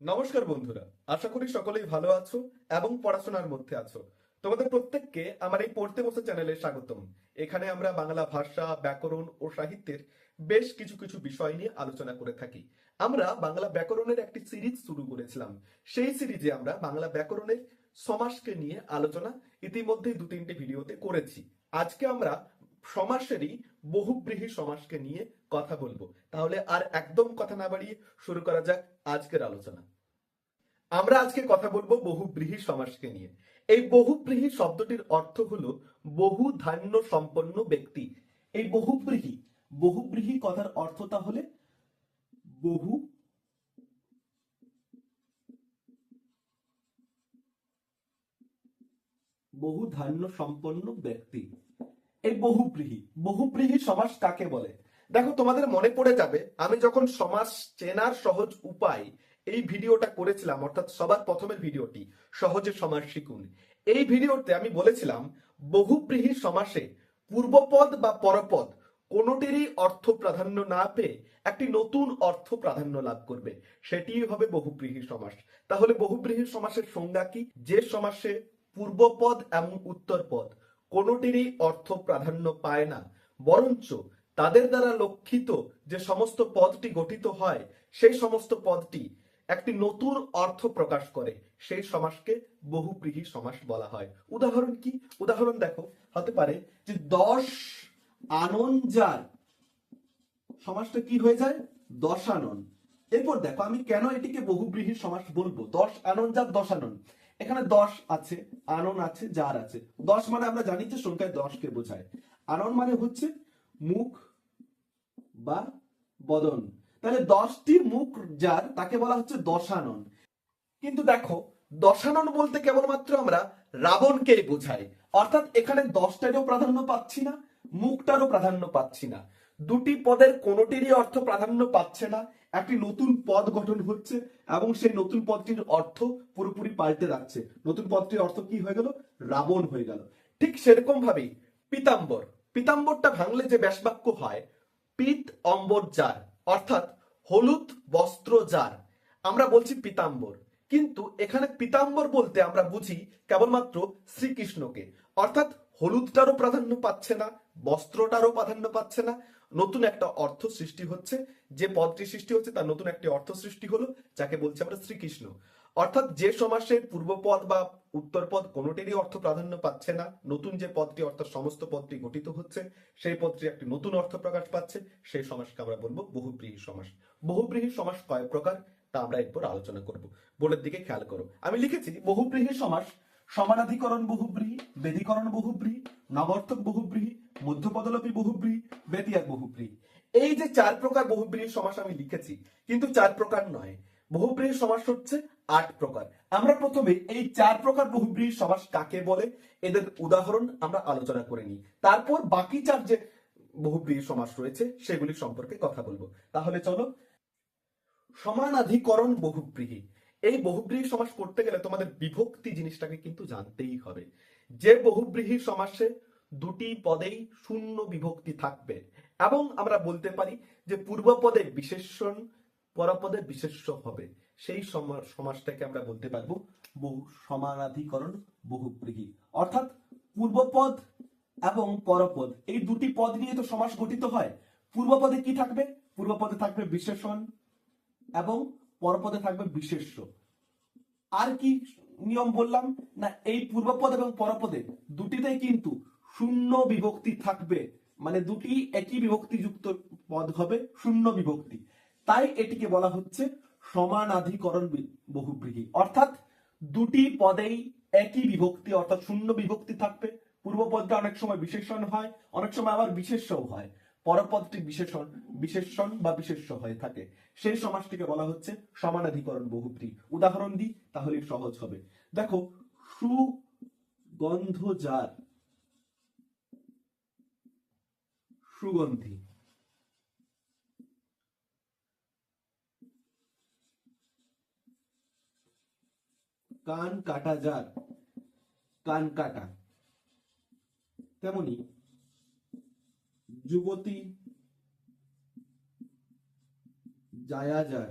নমস্কার বন্ধুরা, আশা করি সকলেই ভালো আছো এবং পড়াশোনার মধ্যে আছো। তোমাদের প্রত্যেককে আমার এই পড়তে বসে চ্যানেলে স্বাগতম। এখানে আমরা বাংলা ভাষা, ব্যাকরণ ও সাহিত্যের বেশ কিছু কিছু বিষয় নিয়ে আলোচনা করে থাকি। আমরা বাংলা ব্যাকরণের একটি সিরিজ শুরু করেছিলাম। সেই সিরিজে আমরা বাংলা ব্যাকরণের সমাসকে নিয়ে আলোচনা ইতিমধ্যেই দু তিনটি ভিডিওতে করেছি। আজকে আমরা সমাসেরই বহুব্রীহি সমাসকে নিয়ে কথা বলব। তাহলে আর একদম কথা না বাড়িয়ে শুরু করা যাক আজকের আলোচনা। আমরা আজকে কথা বলব বহুব্রীহি সমাসকে নিয়ে। এই বহুব্রীহি শব্দটির অর্থ হলো বহু ধান্য সম্পন্ন ব্যক্তি। এই বহুব্রীহি বহুব্রীহি কথার অর্থ তাহলে বহু বহু ধান্য সম্পন্ন ব্যক্তি। এই বহুব্রীহি বহুব্রীহি সমাস কাকে বলে? দেখো, তোমাদের মনে পড়ে যাবে, আমি যখন সমাস চেনার সহজ উপায় এই ভিডিওটা করেছিলাম, অর্থাৎ সবার প্রথমের ভিডিওটি, সহজে সমাস শিখুন। এই ভিডিওতে আমি বলেছিলাম বহুব্রীহি সমাসে পূর্বপদ বা পরপদ কোনোটিরই অর্থ প্রাধান্য না পেয়ে একটি নতুন অর্থ প্রাধান্য লাভ করবে। সেটিই হবে বহুব্রীহি সমাস। তাহলে বহুব্রীহি সমাসের সংজ্ঞা কি? যে সমাসে পূর্বপদ এবং উত্তরপদ কোনোটিরই অর্থ প্রাধান্য পায় না, বরঞ্চ তাদের দ্বারা লক্ষিত যে সমস্ত পদটি গঠিত হয়, সেই সমস্ত পদটি একটি নতুন অর্থ প্রকাশ করে, সেই সমাসকে বহুব্রীহি সমাস বলা হয়। উদাহরণ কি? উদাহরণ দেখো, হতে পারে যে দশ আনন যার সমাসটা কি হয়ে যায়? দশানন এরপর দেখো, আমি কেন এটিকে বহুব্রীহি সমাস বলব? দশ আনন যার দশানন এখানে দশ আছে, আনন আছে, যার আছে। দশ মানে আমরা জানি যে সংখ্যায় দশকে বোঝায়। আনন মানে হচ্ছে মুখ বা বদন। তাহলে দশটি মুখ যার, তাকে বলা হচ্ছে দশানন। কিন্তু দেখো, দশানন বলতে কেবলমাত্র আমরা রাবণকেই বোঝাই। অর্থাৎ এখানে দশটারও প্রাধান্য পাচ্ছি না, মুখটারও প্রাধান্য পাচ্ছি না। দুটি পদের কোনোটিরই অর্থ প্রাধান্য পাচ্ছে না। একটি নতুন পদ গঠন হচ্ছে এবং সেই নতুন পদটির অর্থ পুরোপুরি পাল্টে যাচ্ছে। নতুন পদটির অর্থ কি হয়ে গেল? রাবণ হয়ে গেল। ঠিক সেরকম ভাবেই পিতাম্বর। পিতাম্বরটা ভাঙলে যে ব্যাসবাক্য হয়, পিত, অম্বর, যার। অর্থাৎ হলুদ বস্ত্র যার আমরা বলছি পিতাম্বর। কিন্তু এখানে পিতাম্বর বলতে আমরা বুঝি কেবলমাত্র শ্রীকৃষ্ণকে। অর্থাৎ হলুদটারও প্রাধান্য পাচ্ছে না, বস্ত্রটারও প্রাধান্য পাচ্ছে না। নতুন একটা অর্থ সৃষ্টি হচ্ছে। যে পদটি সৃষ্টি হচ্ছে তার নতুন একটি অর্থ সৃষ্টি হলো, যাকে বলছি আমরা শ্রীকৃষ্ণ। অর্থাৎ যে সমাসের পূর্বপদ বা উত্তরপদ কোনোটিরই অর্থ প্রাধান্য পাচ্ছে না, নতুন যে পদটি অর্থাৎ সমস্ত পদটি গঠিত হচ্ছে, সেই পদটি একটি নতুন অর্থ প্রকাশ পাচ্ছে, সেই সমাসকে আমরা বলব বহুব্রীহি সমাস। বহুব্রীহি সমাস কয় প্রকার? তা আমরা এরপর আলোচনা করব। বোর্ডের দিকে খেয়াল করো। আমি লিখেছি, বহুব্রীহি সমাস, সমানাধিকরণ বহুব্রীহি, বেদীকরণ বহুব্রীহি নবর্থক বহুব্রীহি, মধ্যপদলোপী বহুব্রীহি বেতিয়াক বহুব্রীহি। এই যে চার প্রকার বহুব্রীহি সমাস আমি লিখেছি, কিন্তু চার প্রকার নয়। বহুব্রীহি সমাস হচ্ছে আট প্রকার। আমরা প্রথমে এই চার প্রকার বহুব্রীহি সমাস কাকে বলে? এদের উদাহরণ আমরা আলোচনা করে নিই। তারপর বাকি চার যে বহুব্রীহি সমাস রয়েছে, সেগুলি সম্পর্কে কথা বলব। তাহলে চলো। সমানাধিকরণ বহুব্রীহি এই বহুব্রীহি সমাস করতে গেলে তোমাদের বিভক্তি জিনিসটাকে কিন্তু জানতেই হবে। যে বহুব্রীহি সমাসে দুটি পদেই শূন্য বিভক্তি থাকবে। এবং আমরা বলতে পারি যে পূর্বপদে বিশেষণ, পরপদে বিশেষ্য হবে। সেই সমা- সমাসটাকে আমরা বলতে পারব বহু সমানাধিকরণ বহুব্রীহি অর্থাৎ পূর্বপদ এবং পরপদ। এই দুটি পদ নিয়ে তো সমাস গঠিত হয়। পূর্বপদে কি থাকবে? পূর্বপদে থাকবে বিশেষণ এবং পরপদে থাকবে বিশেষ্য। আর কি নিয়ম বললাম? না, এই পূর্বপদ এবং পরপদে দুটিতেই কিন্তু শূন্য বিভক্তি থাকবে। মানে দুটি একই বিভক্তিযুক্ত পদ হবে, শূন্য বিভক্তি। তাই এটিকে বলা হচ্ছে সমানাধিকরণ বহুব্রীহি অর্থাৎ দুটি পদেই একই বিভক্তি, অর্থাৎ শূন্য বিভক্তি থাকবে। পূর্বপদটা অনেক সময় বিশেষণ হয়, অনেক সময় আবার বিশেষ্যও হয়। পরপদটি বিশেষণ বিশেষণ বা বিশেষ্য হয়ে থাকে। সেই সমাসটিকে বলা হচ্ছে সমানাধিকরণ বহুব্রী উদাহরণ দিই, তাহলে সহজ হবে। দেখো সুগন্ধ যার সুগন্ধি। কান কাটা যার, কান কাটা। তেমনি যুবতী জায়াজার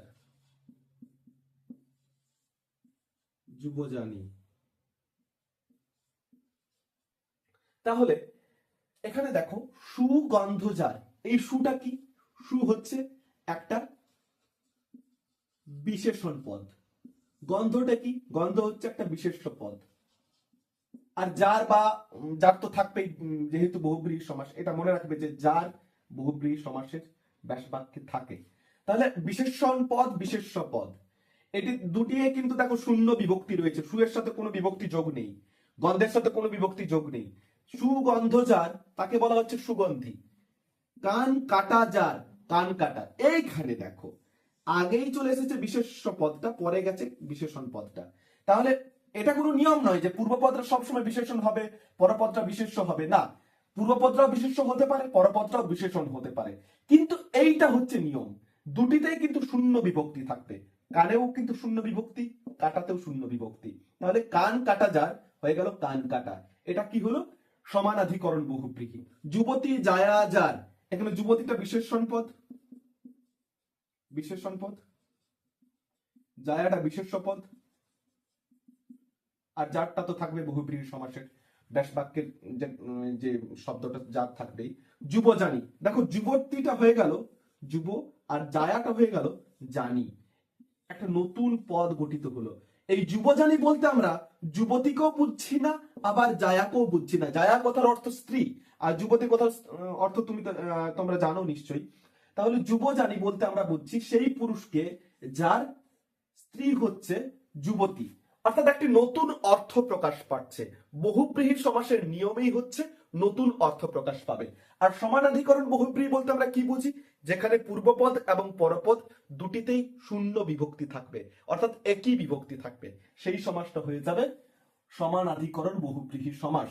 যুবজানি। তাহলে এখানে দেখো সুগন্ধ যার, এই সুটা কি? সু হচ্ছে একটা বিশেষণ পদ। গন্ধটা কি? গন্ধ হচ্ছে একটা বিশেষ্য পদ। আর যার বা, যার তো থাকবেই যেহেতু বহুব্রীহি সমাস, এটা মনে রাখবে যে যার বহুব্রীহি সমাসের ব্যাস বাক্যে থাকে। তাহলে বিশেষণ পদ, বিশেষ্য পদ। এটি দুটিয়ে কিন্তু দেখো শূন্য বিভক্তি রয়েছে। সুয়ের সাথে কোনো বিভক্তি যোগ নেই। গন্ধের সাথে কোনো বিভক্তি যোগ নেই। সুগন্ধ যার, তাকে বলা হচ্ছে সুগন্ধি। কান কাটা যার, কান কাটা। এইখানে দেখো আগেই চলে এসেছে বিশেষ্য পদটা, পরে গেছে বিশেষণ পদটা। তাহলে এটা কোনো নিয়ম নয় যে পূর্বপদটা সবসময় বিশেষণ হবে পরপদটা বিশেষ্য হবে। না পূর্বপদটাও বিশেষ্য হতে পারে পরপদটাও বিশেষণ হতে পারে। কিন্তু এইটা হচ্ছে নিয়ম। দুটিতেই কিন্তু শূন্য বিভক্তি থাকবে। কানেও কিন্তু শূন্য বিভক্তি, কাটাতেও শূন্য বিভক্তি। তাহলে কান কাটা যার হয়ে গেল কান কাটা। এটা কি হলো? সমানাধিকরণ বহুব্রীহি যুবতী জায়া যার। এখানে যুবতীটা বিশেষণ পদ বিশেষণ পদ জায়াটা বিশেষ্য পদ আর যারটা তো থাকবে বহুব্রীহি সমাসের ব্যাস বাক্যের যে শব্দটা যার থাকবেই। যুবজানি দেখো যুবতীটা হয়ে গেল, যুব আর জায়াটা হয়ে গেল জানি। একটা নতুন পদ গঠিত হলো। এই যুবজানি বলতে আমরা যুবতীকেও বুঝছি না, আবার জায়াকেও বুঝছি না। জায়া কথার অর্থ স্ত্রী, আর যুবতী কথার অর্থ তুমি তোমরা জানো নিশ্চয়ই। তাহলে যুবজানি বলতে আমরা বুঝছি সেই পুরুষকে যার স্ত্রী হচ্ছে যুবতী। অর্থাৎ একটি নতুন অর্থ প্রকাশ পাচ্ছে। বহুব্রীহি সমাসের নিয়মেই হচ্ছে নতুন অর্থ প্রকাশ পাবে। আর সমানাধিকরণ বহুব্রীহি বলতে আমরা কি বুঝি? যেখানে পূর্বপদ এবং পরপদ দুটিতেই শূন্য বিভক্তি থাকবে। অর্থাৎ একই বিভক্তি থাকবে। সেই সমাসটা হয়ে যাবে সমানাধিকরণ বহুব্রীহি সমাস।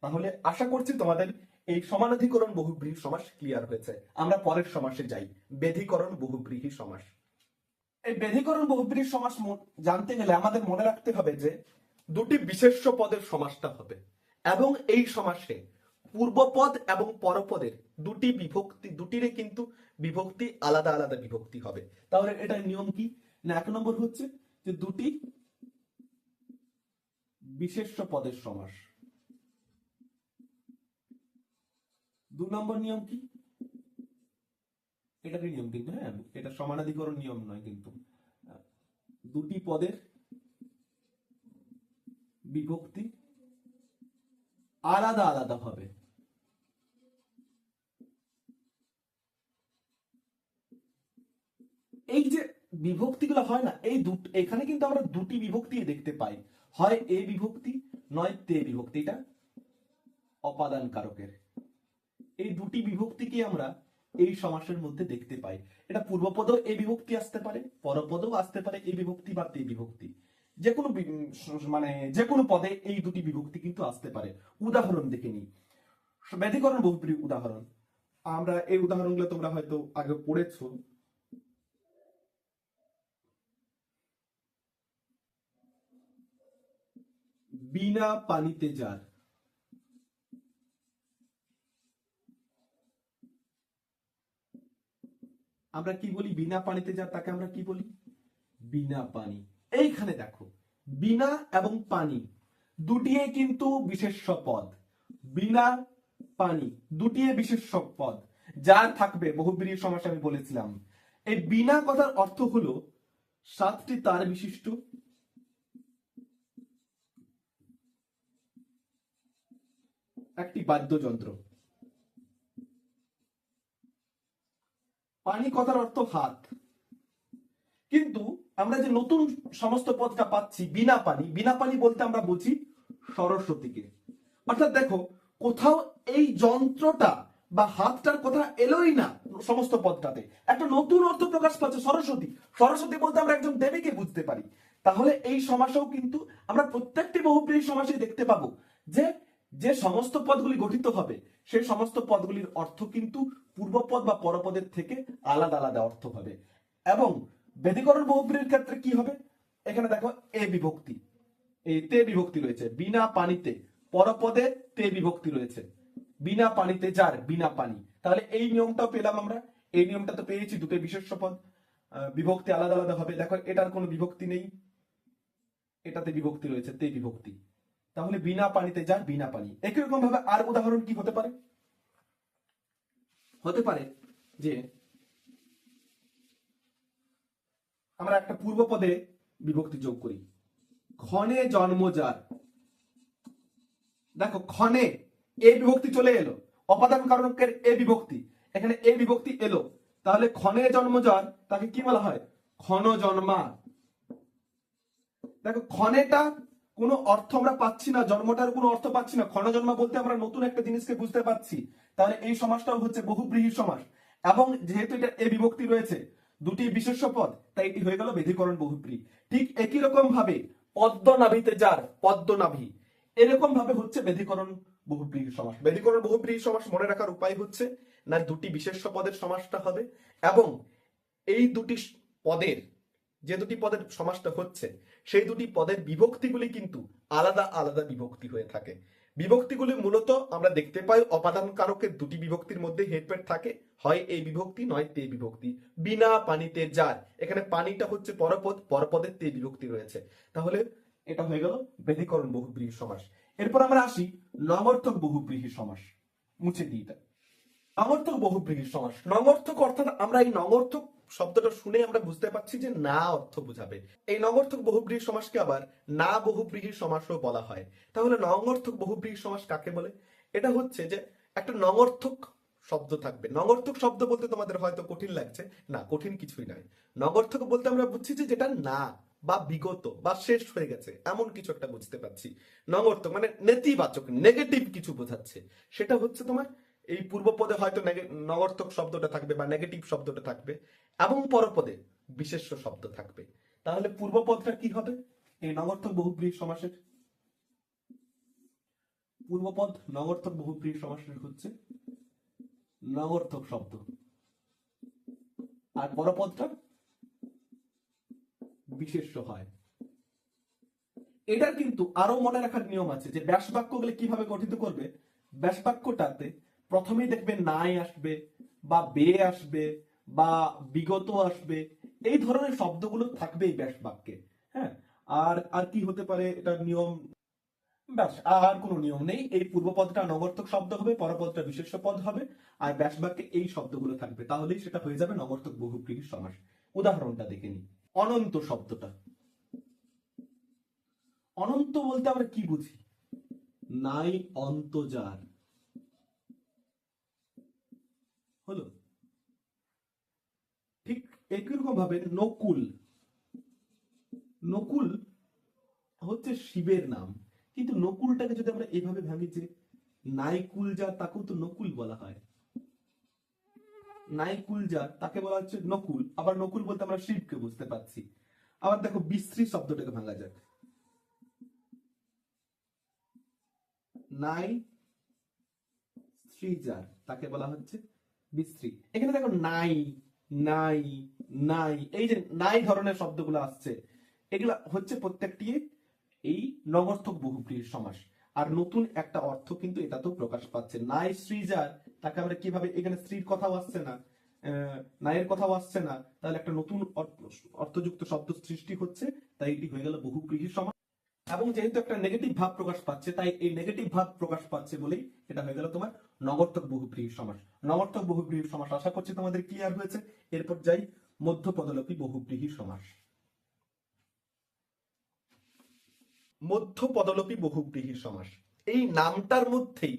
তাহলে আশা করছি তোমাদের এই সমানাধিকরণ বহুব্রীহি সমাস ক্লিয়ার হয়েছে। আমরা পরের সমাসে যাই। বেধিকরণ বহুব্রীহি সমাস। এই বেধিকরণ বহুব্রীহি সমাস জানতে গেলে আমাদের মনে রাখতে হবে যে দুটি বিশেষ্য পদের সমাসটা হবে এবং এই সমাসে পূর্বপদ এবং পরপদের দুটি বিভক্তি দুটিরে কিন্তু বিভক্তি আলাদা আলাদা বিভক্তি হবে। তাহলে এটার নিয়ম কি? না, এক নম্বর হচ্ছে যে দুটি বিশেষ্য পদের সমাস। দু নম্বর নিয়ম কি? এটারই নিয়ম কিন্তু হ্যাঁ? এটা সমানাধিকরণ নিয়ম নয় কিন্তু। দুটি পদের বিভক্তি আলাদা আলাদা হবে। এই যে বিভক্তিগুলো হয় না, এই দুট- এখানে কিন্তু আমরা দুটি বিভক্তি দেখতে পাই। হয় এ বিভক্তি, নয় তে বিভক্তি। এটা অপাদান কারকের এই দুটি বিভক্তিকে আমরা এই সমাসের মধ্যে দেখতে পাই। এটা পূর্বপদেও এই বিভক্তি আসতে পারে, পরপদেও আসতে পারে এই বিভক্তি বা তে বিভক্তি। যে কোনো মানে যে কোনো পদে এই দুটি বিভক্তি কিন্তু আসতে পারে। উদাহরণ দেখে নিই। ব্যাধিকরণ বহুপ্রী উদাহরণ। আমরা এই উদাহরণগুলো তোমরা হয়তো আগে পড়েছো। বিনা পানিতে যার। আমরা কি বলি? বিনা পানিতে যার তাকে আমরা কি বলি? বিনা পানি। এইখানে দেখো, বিনা এবং পানি দুটিয়ে কিন্তু বিশেষ্য পদ। বিনা, পানি দুটিয়ে বিশেষ্য পদ। যার থাকবে, বহুব্রী সমস্যা আমি বলেছিলাম। এই বিনা কথার অর্থ হলো, সাতটি তার বিশিষ্ট। একটি বাদ্যযন্ত্র। পানি কথার অর্থ হাত কিন্তু আমরা যে নতুন সমস্ত পদটা পাচ্ছি বিনা পানি বিনা পানি বলতে আমরা বুঝি সরস্বতীকে অর্থাৎ দেখো, কোথাও এই যন্ত্রটা বা হাতটার কথা এলোই না সমস্ত পদটাতে একটা নতুন অর্থ প্রকাশ পাচ্ছে সরস্বতী। সরস্বতী বলতে আমরা একজন দেবীকে বুঝতে পারি। তাহলে এই সমাসেও কিন্তু আমরা প্রত্যেকটি বহুপ্রিয় সমাসে দেখতে পাবো যে যে সমস্ত পদগুলি গঠিত হবে, সেই সমস্ত পদগুলির অর্থ কিন্তু পূর্বপদ বা পরপদের থেকে আলাদা আলাদা অর্থ হবে। এবং বেদিকরণ বহুব্রীর ক্ষেত্রে কি হবে? এখানে দেখো, এ বিভক্তি। এই তে বিভক্তি রয়েছে। বিনা পানিতে পরপদে তে বিভক্তি রয়েছে। বিনা পানিতে যার, বিনা পানি। তাহলে এই নিয়মটাও পেলাম আমরা। এই নিয়মটা তো পেয়েছি, দুটো বিশেষ্য পদ। বিভক্তি আলাদা আলাদা হবে। দেখো, এটার কোনো বিভক্তি নেই। এটাতে বিভক্তি রয়েছে, তে বিভক্তি। তাহলে বিনা পানিতে যার বিনা পানি। একই রকম ভাবে আর উদাহরণ কি হতে পারে? হতে পারে যে আমরা একটা পূর্ব পদে বিভক্তি যোগ করি। ক্ষণে জন্মজার দেখো, ক্ষণে এ বিভক্তি চলে এলো। অপাদান কারকের এ বিভক্তি। এখানে এ বিভক্তি এলো। তাহলে ক্ষণে জন্মজার তাকে কি বলা হয়? ক্ষণ জন্মা দেখো, ক্ষণেটা কোনো অর্থ আমরা পাচ্ছি না, জন্মটার কোনো অর্থ পাচ্ছি না। ক্ষণ জন্মা বলতে আমরা নতুন একটা জিনিসকে বুঝতে পারছি। তাহলে এই সমাসটাও হচ্ছে বহুব্রীহি সমাস এবং যেহেতু এটা এ বিভক্তি রয়েছে, দুটি বিশেষ্য পদ, তাই এটি হয়ে গেল বেধিকরণ বহুব্রী ঠিক একই রকম ভাবে পদ্মনাভিতে যার পদ্মনাভি এরকম ভাবে হচ্ছে বেধিকরণ বহুব্রীহি সমাস বেধিকরণ বহুব্রীহি সমাস মনে রাখার উপায় হচ্ছে, না দুটি বিশেষ্য পদের সমাসটা হবে, এবং এই দুটি পদের, যে দুটি পদের সমাসটা হচ্ছে সেই দুটি পদের বিভক্তিগুলি কিন্তু আলাদা আলাদা বিভক্তি হয়ে থাকে। বিভক্তিগুলি মূলত আমরা দেখতে পাই অপাদান কারকের দুটি বিভক্তির মধ্যে হেডপেট থাকে, হয় এই বিভক্তি, নয় তে বিভক্তি। বিনা পানিতে যার এখানে পানিটা হচ্ছে পরপদ, পরপদের তে বিভক্তি রয়েছে। তাহলে এটা হয়ে গেল বেধিকরণ বহুব্রীহি সমাস। এরপর আমরা আসি নমর্থক বহুব্রীহি সমাস। মুছে দিই এটা। নঙর্থক বহুব্রীহি সমাস। নঙর্থক অর্থাৎ আমরা এই নঙর্থক শব্দটা শুনে আমরা বুঝতে পারছি যে না অর্থ বোঝাবে। এই নঙর্থক বহুব্রীহি সমাসকে আবার না বহুব্রীহি সমাসও বলা হয়। তাহলে নঙর্থক বহুব্রীহি সমাস কাকে বলে? এটা হচ্ছে যে একটা নঙর্থক শব্দ থাকবে। নঙর্থক শব্দ বলতে তোমাদের হয়তো কঠিন লাগছে। না, কঠিন কিছুই নয়। নগর্থক বলতে আমরা বুঝছি যে যেটা না বা বিগত বা শেষ হয়ে গেছে, এমন কিছু একটা বুঝতে পারছি। নগর্থক মানে নেতিবাচক, নেগেটিভ কিছু বোঝাচ্ছে। সেটা হচ্ছে তোমার এই পূর্ব পদে হয়তো নগর্থক শব্দটা থাকবে বা নেগেটিভ শব্দটা থাকবে এবং পরপদে বিশেষ্য শব্দ থাকবে। তাহলে পূর্ব পদটা কি হবে? এই নগর্থক বহুব্রীহি সমাসের পূর্বপদ নগর্থক বহুব্রীহি সমাসের হচ্ছে নগর্থক শব্দ। আর পরপদটা বিশেষ্য হয়। এটার কিন্তু আরও মনে রাখার নিয়ম আছে যে ব্যাস বাক্যগুলো কীভাবে গঠিত করবে? ব্যাস বাক্যটাতে প্রথমেই দেখবে নাই আসবে, বা বে আসবে, বা বিগত আসবে, এই ধরনের শব্দগুলো থাকবে এই ব্যাস বাক্যে হ্যাঁ? আর আর কি হতে পারে? এটার নিয়ম, ব্যাস, আর কোনো নিয়ম নেই। এই পূর্বপদটা নগর্থক শব্দ হবে, পরপদটা বিশেষ পদ হবে, আর ব্যাস বাক্যে এই শব্দগুলো থাকবে। তাহলেই সেটা হয়ে যাবে নগর্থক বহুব্রীহি সমাস। উদাহরণটা দেখে নিই। অনন্ত শব্দটা। অনন্ত বলতে আমরা কি বুঝি? নাই অন্ত যার হলো? ঠিক একই রকম ভাবে নকুল। নকুল হচ্ছে শিবের নাম। কিন্তু নকুলটাকে যদি আমরা এইভাবে ভাবি যে নাইকুল যার তাকেও তো নকুল বলা হয়। নাইকুল যার তাকে বলা হচ্ছে নকুল। আবার নকুল বলতে আমরা শিবকে বুঝতে পারছি। আবার দেখো বিশ্রী শব্দটাকে ভাঙা যাক। নাই শ্রীজার তাকে বলা হচ্ছে বিশ্রী এখানে দেখো নাই নাই নাই, এই যে নাই ধরনের শব্দগুলো আসছে, এগুলা হচ্ছে প্রত্যেকটি এই সমাস। আর নতুন একটা অর্থ কিন্তু এটা তো প্রকাশ পাচ্ছে। নাই শ্রীজার তাকে আমরা কীভাবে এখানে স্ত্রীর কথাও আসছে না নায়ের কথাও আসছে না। তাহলে একটা নতুন অর্থযুক্ত শব্দ সৃষ্টি হচ্ছে, তাই এটি হয়ে গেল বহুব্রীহির সমাস। এবং যেহেতু একটা নেগেটিভ ভাব প্রকাশ পাচ্ছে, তাই এই নেগেটিভ ভাব প্রকাশ পাচ্ছে বলেই এটা হয়ে গেল তোমার নগর্থক বহুব্রীহির সমাস। নগর্থক বহুব্রীহির সমাস, আশা করছি তোমাদের ক্লিয়ার হয়েছে। এরপর যাই মধ্য পদলোপী বহুব্রীহির সমাস। মধ্য পদলোপী বহুব্রীহির সমাস। এই নামটার মধ্যেই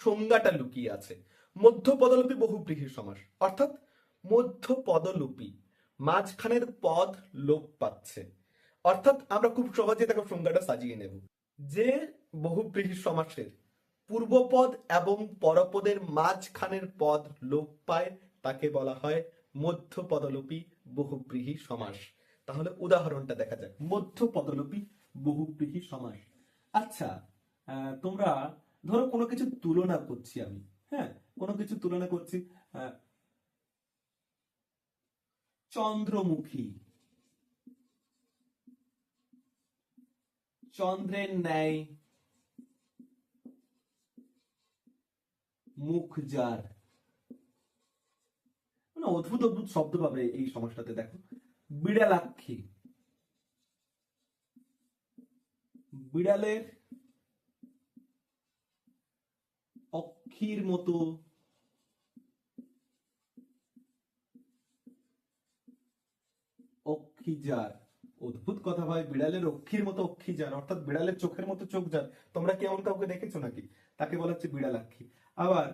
সংজ্ঞাটা লুকিয়ে আছে। মধ্য পদলোপী বহুব্রীহির সমাস, অর্থাৎ মধ্য পদলোপী মাঝখানের পদ লোপ পাচ্ছে। অর্থাৎ আমরা খুব সহজে দেখো সংজ্ঞাটা সাজিয়ে নেব। যে বহুব্রীহি সমাসের পূর্বপদ এবং পরপদের মাঝখানের পদ লোপ পায়, তাকে বলা হয় মধ্য পদলোপী বহুব্রীহি সমাস। তাহলে উদাহরণটা দেখা যাক। মধ্য পদলোপী বহুব্রীহি সমাস। আচ্ছা তোমরা ধরো কোনো কিছু তুলনা করছি আমি। হ্যাঁ কোনো কিছু তুলনা করছি। চন্দ্রমুখী। চন্দ্রের ন্যায় মুখ যার। মানে অদ্ভুত অদ্ভুত শব্দ পাবে এই সমাজটাতে, দেখো। বিড়ালাক্ষী। বিড়ালের অক্ষির মতো অক্ষিজার অদ্ভুত কথা ভাই, বিড়ালের অক্ষির মতো অক্ষিজার অর্থাৎ বিড়ালের চোখের মতো চোখ যার। তোমরা কি এমন কাউকে দেখেছ নাকি? তাকে বলা হচ্ছে বিড়ালাক্ষী। আবার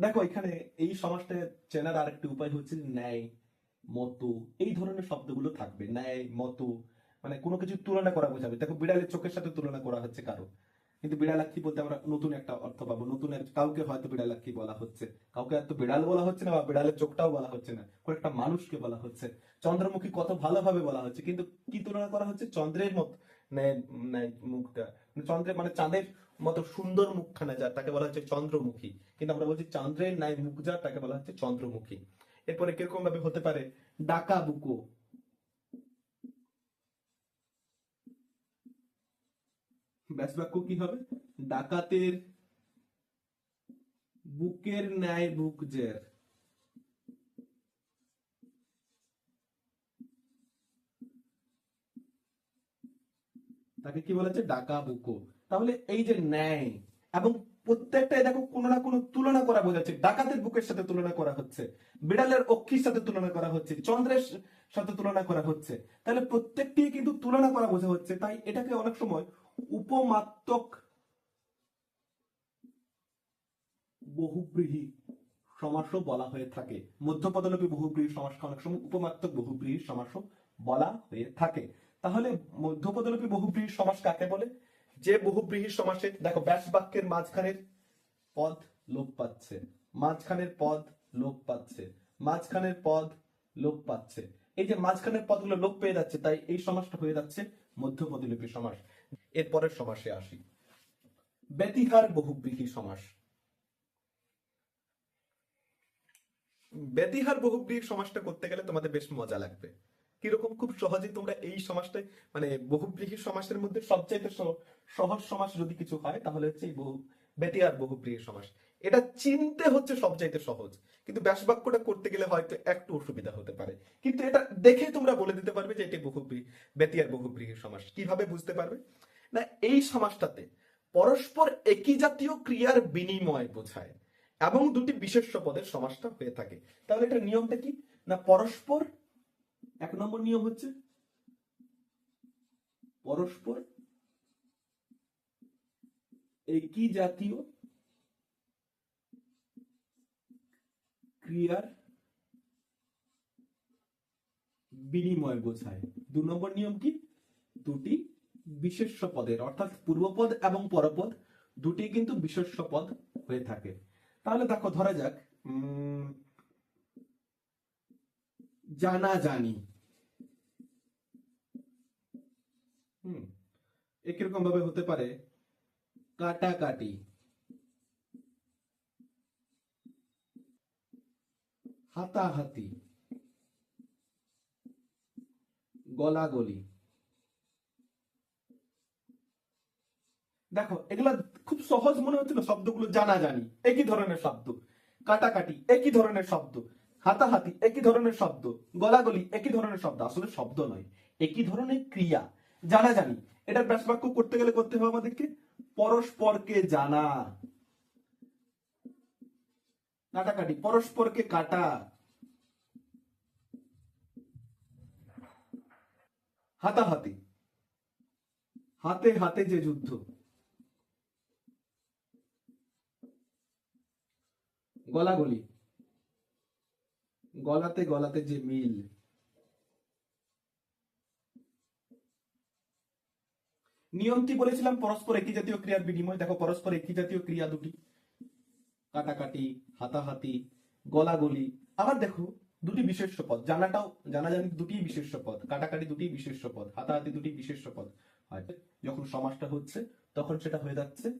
দেখো এখানে এই সমাজটা চেনার আরেকটি উপায় হচ্ছে ন্যায়, মতো। এই ধরনের শব্দগুলো থাকবে, ন্যায়, মতো। মানে কোনো কিছু তুলনা করা বোঝাবে। দেখো, বিড়ালের চোখের সাথে তুলনা করা হচ্ছে কারও। কিন্তু বিড়ালাক্ষী বলতে আমরা নতুন একটা অর্থ পাবো। নতুন কাউকে হয়তো বিড়ালাক্ষী বলা হচ্ছে। কাউকে এত বিড়াল বলা হচ্ছে না বা বিড়ালের চোখটাও বলা হচ্ছে না। কোনো একটা মানুষকে বলা হচ্ছে। চন্দ্রমুখী কত ভালোভাবে বলা হচ্ছে, কিন্তু কি তুলনা করা হচ্ছে? চন্দ্রের মত মুখটা। মানে চন্দ্রের মানে চাঁদের মতো সুন্দর মুখখানা যার তাকে বলা হচ্ছে চন্দ্রমুখী। কিন্তু আমরা বলছি চন্দ্রের ন্যায় মুখ যার তাকে বলা হচ্ছে চন্দ্রমুখী। এরপরে কীরকম ভাবে হতে পারে? ডাকা বুকো। ব্যাস বাক্য কি হবে? ডাকাতের বুকের ন্যায় বুক জের। তাকে কি বলা হচ্ছে ডাকা বুকো তাহলে এই যে ন্যায় এবং প্রত্যেকটাই দেখো কোনো না কোনো তুলনা করা বোঝাচ্ছে। ডাকাতের বুকের সাথে তুলনা করা হচ্ছে, বিড়ালের অক্ষির সাথে তুলনা করা হচ্ছে, চন্দ্রের সাথে তুলনা করা হচ্ছে। তাহলে প্রত্যেকটি কিন্তু তুলনা করা বোঝা হচ্ছে। তাই এটাকে অনেক সময় উপমাত্মক বহুব্রীহি সমাসও বলা হয়ে থাকে। মধ্যপদলোপী বহুব্রীহি সমাসকে অনেক সময় উপমাত্মক বহুব্রীহি সমাসও বলা হয়ে থাকে। তাহলে মধ্যপদলোপী বহুব্রীহি সমাস কাকে বলে? যে বহুব্রীহি সমাসে, দেখো ব্যাস বাক্যের মাঝখানের পদ লোপ পাচ্ছে। মাঝখানের পদ লোপ পাচ্ছে। মাঝখানের পদ লোপ পাচ্ছে। এই যে মাঝখানের পদগুলো লোপ পেয়ে যাচ্ছে, তাই এই সমাসটা হয়ে যাচ্ছে মধ্যপদলোপী সমাস। এরপরের সমাসে আসি। ব্যতিহার বহুব্রীহি সমাস। ব্যতিহার বহুব্রীহি সমাসটা করতে গেলে তোমাদের বেশ মজা লাগবে। কীরকম খুব সহজেই তোমরা এই সমাসটা মানে বহুব্রীহি সমাসের মধ্যে সবচাইতে সহ- সহজ সমাস যদি কিছু হয়, তাহলে হচ্ছে এই বহু ব্যতিহার বহুব্রীহি সমাস এটা চিনতে হচ্ছে সবচাইতে সহজ, কিন্তু ব্যাস বাক্যটা করতে গেলে হয়তো একটু অসুবিধা হতে পারে। কিন্তু এটা দেখে তোমরা বলে দিতে পারবে যে এটি বহুব্রীহি ব্যতিহার বহুব্রীহি সমাস কীভাবে বুঝতে পারবে? না, এই সমাসটাতে পরস্পর একই জাতীয় ক্রিয়ার বিনিময় বোঝায়, এবং দুটি বিশেষ্য পদের সমাসটা হয়ে থাকে। তাহলে এটা নিয়মটা কি? না, পরস্পর এক নম্বর নিয়ম হচ্ছে পরস্পর একই জাতীয় ক্রিয়ার বিনিময় বোঝায়। দু নম্বর নিয়ম কি? দুটি বিশেষ্য পদের, অর্থাৎ পূর্বপদ এবং পরপদ, দুটি কিন্তু বিশেষ্য পদ হয়ে থাকে। তাহলে দেখো, ধরা যাক জানা জানি হুম ভাবে হতে পারে? কাটাকাটি। হাতাহাতি। গলাগলি। দেখো, এগুলা খুব সহজ মনে হচ্ছিল শব্দগুলো জানা জানি একই ধরনের শব্দ। কাটাকাটি, একই ধরনের শব্দ। হাতাহাতি, একই ধরনের শব্দ। গলাগলি, একই ধরনের শব্দ। আসলে শব্দ নয়। একই ধরনের ক্রিয়া। জানা জানি। এটার ব্যাস বাক্য করতে গেলে করতে হবে আমাদেরকে পরস্পরকে জানা। কাটাকাটি, পরস্পরকে কাটা। হাতাহাতি। হাতে হাতে যে যুদ্ধ। গলাগলি। গলাতে গলাতে যে মিল। নিয়মটি বলেছিলাম, পরস্পর একই জাতীয় ক্রিয়ার বিনিময়। দেখো, পরস্পর একই জাতীয় ক্রিয়া দুটি। কাটাকাটি, হাতাহাতি, গলাগলি। আবার দেখো, দুটি বিশেষ্য পদ। জানাটাও জানা জানি দুটি বিশেষ্য পদ। কাটাকাটি দুটি বিশেষ্য পদ। হাতাহাতি দুটি বিশেষ্য পদ। হয়। যখন সমাসটা হচ্ছে, তখন সেটা হয়ে যাচ্ছে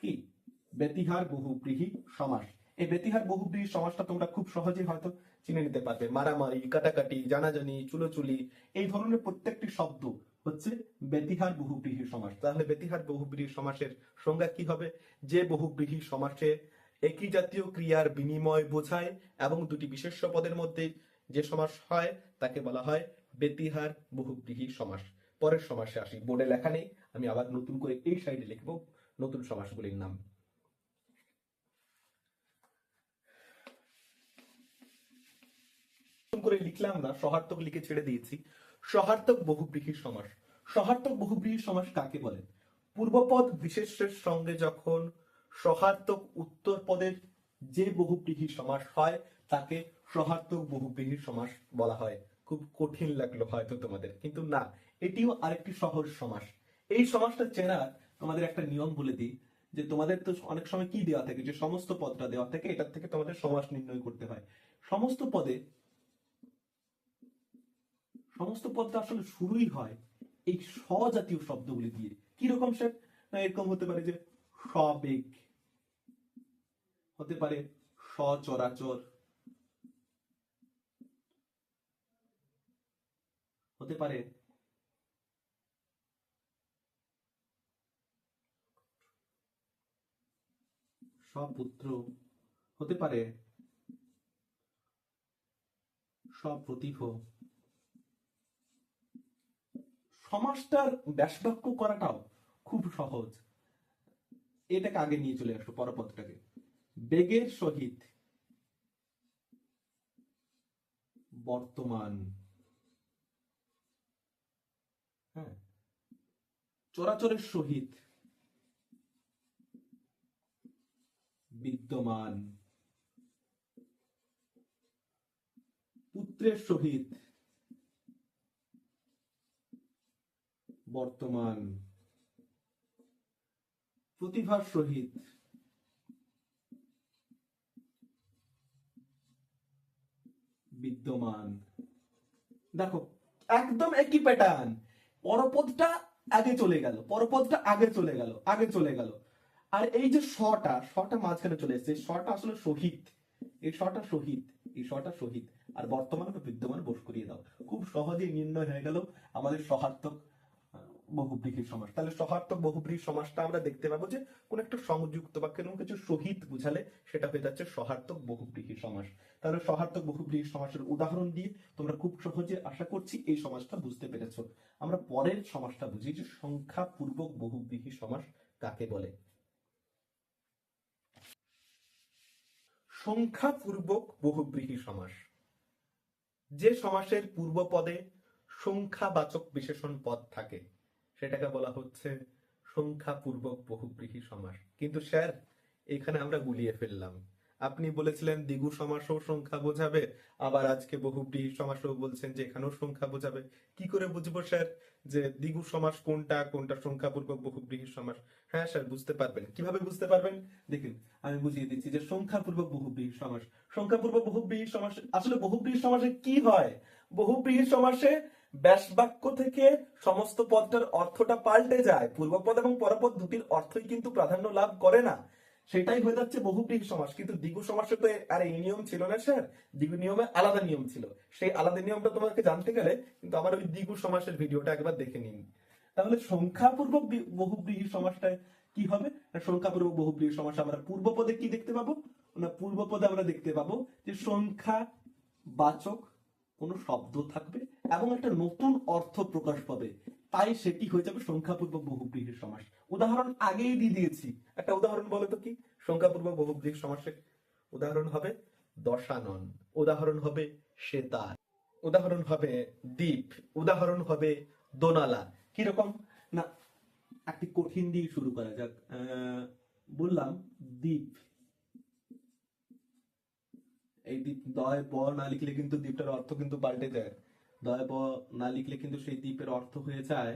কি? ব্যতিহার বহুব্রীহি সমাস। এই ব্যতিহার বহুব্রীহি সমাসটা তোমরা খুব সহজেই হয়তো চিনে নিতে পারবে। মারামারি, কাটাকাটি, জানাজানি, চুলোচুলি, এই ধরনের প্রত্যেকটি শব্দ হচ্ছে ব্যতিহার বহুব্রীহি সমাস। তাহলে ব্যতিহার বহুব্রীহি সমাসের সংজ্ঞা কি হবে? যে বহুব্রীহি সমাসে একই জাতীয় ক্রিয়ার বিনিময় বোঝায় এবং দুটি বিশেষ্য পদের মধ্যে যে সমাস হয়, তাকে বলা হয় ব্যতিহার বহুব্রীহি সমাস। পরের সমাসে আসি। বোর্ডে লেখা নেই। আমি আবার নতুন করে এই সাইডে লিখব নতুন সমাসগুলির নাম। করে লিখলাম না, সহার্থক লিখে ছেড়ে দিয়েছি। সহার্থক বহুব্রীহী সমাস। সহার্থক বহুব্রীহী সমাস কাকে বলে? পূর্বপদ বিশেষের সঙ্গে যখন সহার্থক উত্তর পদের যে বহুব্রীহী সমাস হয়, তাকে সহার্থক বহুব্রীহী সমাস বলা হয়। খুব কঠিন লাগল হয়তো তোমাদের, কিন্তু না, এটিও আরেকটি সহজ সমাস। এই সমাসটা চেনার তোমাদের একটা নিয়ম বলে দিই, যে তোমাদের তো অনেক সময় কি দেওয়া থাকে? যে সমস্ত পদটা দেওয়া থাকে, এটার থেকে তোমাদের সমাস নির্ণয় করতে হয়। সমস্ত পদে সমস্ত পদটা আসলে শুরুই হয় এই স্বজাতীয় শব্দগুলি দিয়ে। কীরকম সে এরকম হতে পারে যে সবেগ হতে পারে সচরাচর, হতে পারে সপুত্র, হতে পারে সপ্রতিভ সমাজটার ব্যাসবাক্য করাটাও খুব সহজ। এটাকে আগে নিয়ে চলে আসো পরপদটাকে বেগের সহিত বর্তমান। হ্যাঁ চরাচরের সহিত বিদ্যমান। পুত্রের সহিত বর্তমান প্রতিভার সহিত বিদ্যমান। দেখো, একদম একই প্যাটার্ন পরপদটা আগে চলে গেল, পরপদটা আগে চলে গেল, আগে চলে গেল। আর এই যে শটা শটা মাঝখানে চলে এসেছে শটা আসলে শহীদ এই শটা শহীদ এই শটা শহীদ আর বর্তমান বা বিদ্যমান বোস করিয়ে দাও। খুব সহজেই নির্ণয় হয়ে গেল আমাদের সহার্থক বহুব্রীহী সমাস। তাহলে সহার্থক বহুব্রীহী সমাসটা আমরা দেখতে পাবো যে কোন একটা সংযুক্ত বা কোনো কিছু সহিত বুঝালে সেটা হয়ে যাচ্ছে সহার্থক বহুব্রীহী সমাস। তাহলে সহার্থক বহুব্রীহী সমাসের উদাহরণ দিয়ে তোমরা খুব সহজে আশা করছি এই সমাসটা বুঝতে পেরেছ। আমরা পরের সমাসটা বুঝি যে সংখ্যা পূর্বক বহুব্রীহী সমাস কাকে বলে? সংখ্যা পূর্বক বহুব্রীহী সমাস। যে সমাসের পূর্ব পদে সংখ্যাবাচক বিশেষণ পদ থাকে সেটাকে বলা হচ্ছে সংখ্যাপূর্বক বহুব্রীহী সমাস। কিন্তু স্যার, এখানে আমরা গুলিয়ে ফেললাম। আপনি বলেছিলেন দ্বিগু সমাসও সংখ্যা বোঝাবে, আবার আজকে বহুব্রীহী সমাসও বলছেন যে এখানেও সংখ্যা বোঝাবে। কি করে বুঝব স্যার যে দ্বিগু সমাস কোনটা কোনটা সংখ্যাপূর্বক বহুব্রীহী সমাস? হ্যাঁ স্যার, বুঝতে পারবেন। কীভাবে বুঝতে পারবেন? দেখুন, আমি বুঝিয়ে দিচ্ছি যে সংখ্যাপূর্বক বহুব্রীহী সমাস। সংখ্যাপূর্বক বহুব্রীহী সমাস আসলে বহুব্রীহী সমাসে কি হয়? বহুব্রীহী সমাসে ব্যাসবাক্য থেকে সমস্ত পদটার অর্থটা পাল্টে যায়। পূর্বপদ এবং পরপদ দুটির অর্থই কিন্তু প্রাধান্য লাভ করে না। সেটাই হয়ে যাচ্ছে বহুব্রীহী সমাস। কিন্তু দ্বিগু সমাসে তো আর, এই নিয়ম ছিল না স্যার? দ্বিগু নিয়মে আলাদা নিয়ম ছিল। সেই আলাদা নিয়মটা তোমাকে জানতে গেলে কিন্তু আমার ওই দ্বিগু সমাসের ভিডিওটা একবার দেখে নিন। তাহলে সংখ্যাপূর্বক বহুব্রীহী সমাসটায় কি হবে? সংখ্যাপূর্বক বহুব্রীহী সমাস আমরা পূর্বপদে কি দেখতে পাবো? না, পূর্বপদে আমরা দেখতে পাবো যে সংখ্যা বাচক কোনো শব্দ থাকবে এবং একটা নতুন অর্থ প্রকাশ পাবে। তাই সেটি হয়ে যাবে সংখ্যাপূর্বক বহুব্রীহী সমাস। উদাহরণ আগেই দিয়ে দিয়েছি। একটা উদাহরণ বলো তো কি? সংখ্যাপূর্বক বহুব্রীহী সমাসের উদাহরণ হবে দশানন, উদাহরণ হবে সেতার, উদাহরণ হবে দ্বীপ, উদাহরণ হবে দোনালা। কীরকম না, একটি কঠিন দিয়ে শুরু করা যাক। বললাম দ্বীপ। এই দ্বীপ দয় ব না লিখলে কিন্তু দ্বীপটার অর্থ কিন্তু পাল্টে যায়। দয় ব না লিখলে কিন্তু সেই দ্বীপের অর্থ হয়ে যায়,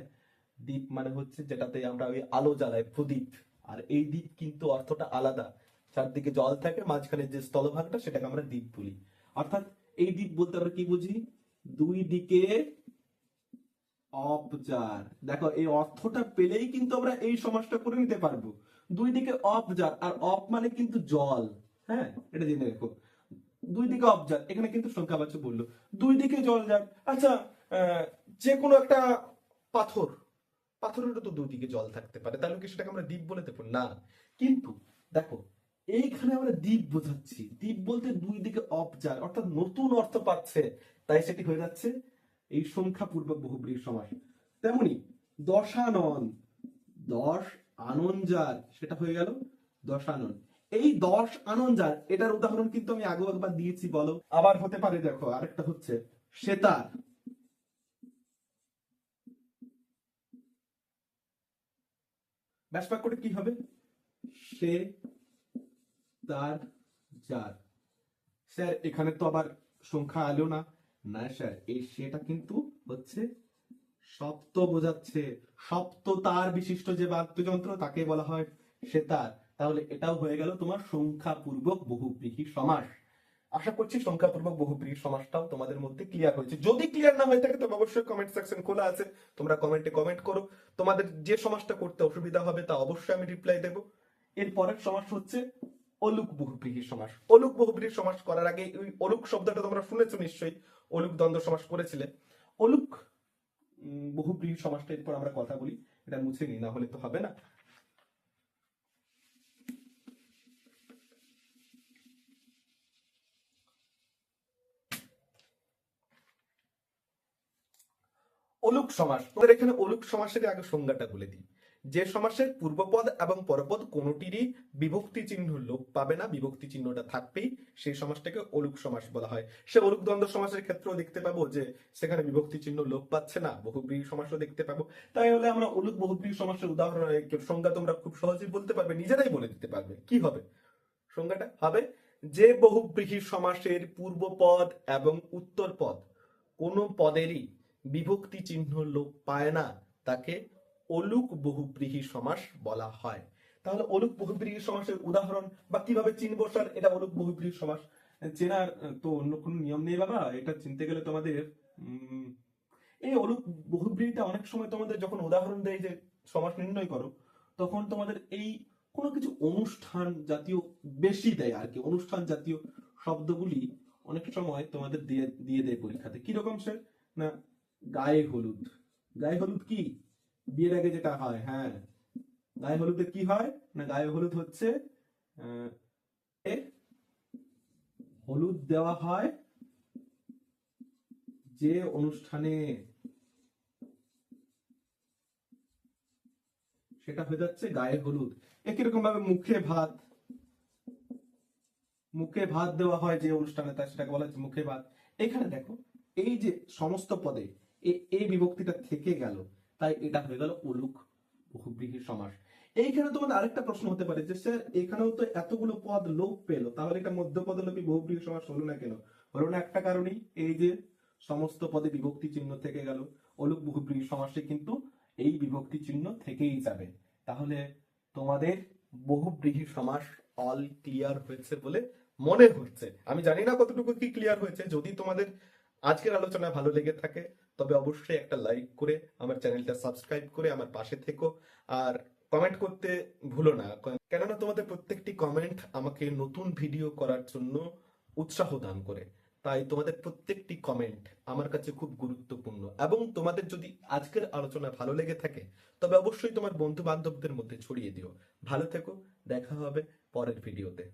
দ্বীপ মানে হচ্ছে যেটাতে আমরা ওই আলো জ্বালাই প্রদীপ আর এই দ্বীপ কিন্তু অর্থটা আলাদা। চারদিকে জল থাকে, মাঝখানে যে স্থলভাগটা সেটাকে আমরা দ্বীপ বলি। অর্থাৎ এই দ্বীপ বলতে আমরা কি বুঝি? দুই দিকে অপজার। দেখো, এই অর্থটা পেলেই কিন্তু আমরা এই সমাজটা করে নিতে পারব। দুই দিকে অপজার, আর অপ মানে কিন্তু জল। হ্যাঁ এটা জেনে রেখো। দুই দিকে অবজার এখানে কিন্তু সংখ্যাবাচক বলল। দুই দিকে জল যার আচ্ছা যে কোনো একটা পাথর পাথরেরও তো দুই দিকে জল থাকতে পারে। তাহলে কি সেটাকে আমরা দ্বীপ বলে দেবো না। কিন্তু দেখো, এইখানে আমরা দ্বীপ বোঝাচ্ছি। দ্বীপ বলতে দুই দিকে অবজার অর্থাৎ নতুন অর্থ পাচ্ছে। তাই সেটি হয়ে যাচ্ছে এই সংখ্যাপূর্বক বহুব্রীহী সমাস তেমনি দশানন, দশ আনন যার, সেটা হয়ে গেল দশানন। এই দশ আনন যার এটার উদাহরণ কিন্তু আমি আগেও একবার দিয়েছি, বলো। আবার হতে পারে, দেখো, আরেকটা হচ্ছে সেতার বাক্যটা কি হবে? সে তার যার স্যার, এখানে তো আবার সংখ্যা আলো না। না, স্যার, এই সেটা কিন্তু হচ্ছে সপ্ত বোঝাচ্ছে। সপ্ত তার বিশিষ্ট যে বাদ্যযন্ত্র, তাকে বলা হয় সেতার। তাহলে এটাও হয়ে গেল তোমার সংখ্যাপূর্বক বহুব্রীহি সমাস। আশা করছি সংখ্যাপূর্বক বহুব্রীহি সমাসটাও তোমাদের মধ্যে ক্লিয়ার হয়েছে। যদি ক্লিয়ার না হয়ে থাকে, তবে অবশ্যই কমেন্ট সেকশন খোলা আছে। তোমরা কমেন্টে কমেন্ট করো। তোমাদের যে সমাসটা করতে অসুবিধা হবে, তা অবশ্যই আমি রিপ্লাই দেব। এর পরের সমাস হচ্ছে অলুক বহুব্রীহি সমাস। অলুক বহুব্রীহি সমাস করার আগে ওই অলুক শব্দটা তোমরা শুনেছো নিশ্চয়ই। অলুক দ্বন্দ্ব সমাস করেছিলে। অলুক বহুব্রীহি সমাসটা এরপর আমরা কথা বলি। এটা মুছে নিই, না হলে তো হবে না। অলুক সমাস। তোমাদের এখানে অলুক সমাসের আগে সংজ্ঞাটা বলে দিই। যে সমাসের পূর্বপদ এবং পরপদ কোনোটিরই বিভক্তি চিহ্ন লোপ পাবে না, বিভক্তি চিহ্নটা থাকবেই। সেই সমাসটাকে অলুক সমাস বলা হয়। সে অলুক দ্বন্দ্ব সমাসের ক্ষেত্রেও দেখতে পাবো যে, সেখানে বিভক্তি চিহ্ন লোপ পাচ্ছে না, বহুব্রীহি সমাসও দেখতে পাবো। তাই হলে আমরা অলুক বহুব্রীহি সমাসের উদাহরণ সংজ্ঞা তোমরা খুব সহজেই বলতে পারবে, নিজেরাই বলে দিতে পারবে। কি হবে? সংজ্ঞাটা হবে, যে বহুব্রীহি সমাসের পূর্বপদ এবং উত্তর পদ কোনো পদেরই বিভক্তি চিহ্ন লোপ পায় না, তাকে অলুক বহুব্রীহি সমাস বলা হয়। তাহলে অলুক বহুব্রীহি সমাসের উদাহরণ বা কীভাবে চিনবো স্যার? এটা অলুক বহুব্রীহি সমাস চেনার তো অন্য কোনো নিয়ম নেই বাবা, এটা চিনতে গেলে তোমাদের এই অলুক বহুব্রীহিটা অনেক সময় তোমাদের যখন উদাহরণ দেয় যে সমাস নির্ণয় করো, তখন তোমাদের এই কোনো কিছু অনুষ্ঠান জাতীয় বেশি দেয় আর কি। অনুষ্ঠান জাতীয় শব্দগুলি অনেক সময় তোমাদের দিয়ে দিয়ে দেয় পরীক্ষাতে। কীরকম স্যার? না গায়ে হলুদ। গায়ে হলুদ কি? বিয়ের আগে যেটা হয় হ্যাঁ। গায়ে হলুদে কি হয়? না, গায়ে হলুদ হচ্ছে হলুদ দেওয়া হয় যে অনুষ্ঠানে সেটা হয়ে যাচ্ছে গায়ে হলুদ। একই রকম ভাবে মুখে ভাত মুখে ভাত দেওয়া হয় যে অনুষ্ঠানে তা সেটাকে বলা হচ্ছে মুখে ভাত। এখানে দেখো, এই যে সমস্ত পদে এই বিভক্তিটা থেকে গেল। তাই এটা হয়ে গেল অলুক বহুব্রীহি সমাস। এইখানে তোমাদের আরেকটা প্রশ্ন হতে পারে যে, স্যার, এখানেও তো এতগুলো পদ লোপ পেল, তাহলে এটা মধ্যপদলোপী বহুব্রীহি সমাস হলো না কেন? হলো না একটা কারণেই এই যে সমস্ত পদে বিভক্তি চিহ্ন থেকে গেল। অলুক বহুব্রীহি সমাসে কিন্তু এই বিভক্তি চিহ্ন থেকেই যাবে। তাহলে তোমাদের বহুব্রীহি সমাস অল ক্লিয়ার হয়েছে বলে মনে হচ্ছে। আমি জানি না কতটুকু কি ক্লিয়ার হয়েছে। যদি তোমাদের আজকের আলোচনা ভালো লেগে থাকে তবে অবশ্যই একটা লাইক করে আমার চ্যানেলটা সাবস্ক্রাইব করে আমার পাশে থেকো। আর কমেন্ট করতে ভুলো না। কেননা তোমাদের প্রত্যেকটি কমেন্ট আমাকে নতুন ভিডিও করার জন্য উৎসাহ দান করে। তাই তোমাদের প্রত্যেকটি কমেন্ট আমার কাছে খুব গুরুত্বপূর্ণ। এবং তোমাদের যদি আজকের আলোচনা ভালো লেগে থাকে, তবে অবশ্যই তোমার বন্ধু বান্ধবদের মধ্যে ছড়িয়ে দিও। ভালো থেকো, দেখা হবে পরের ভিডিওতে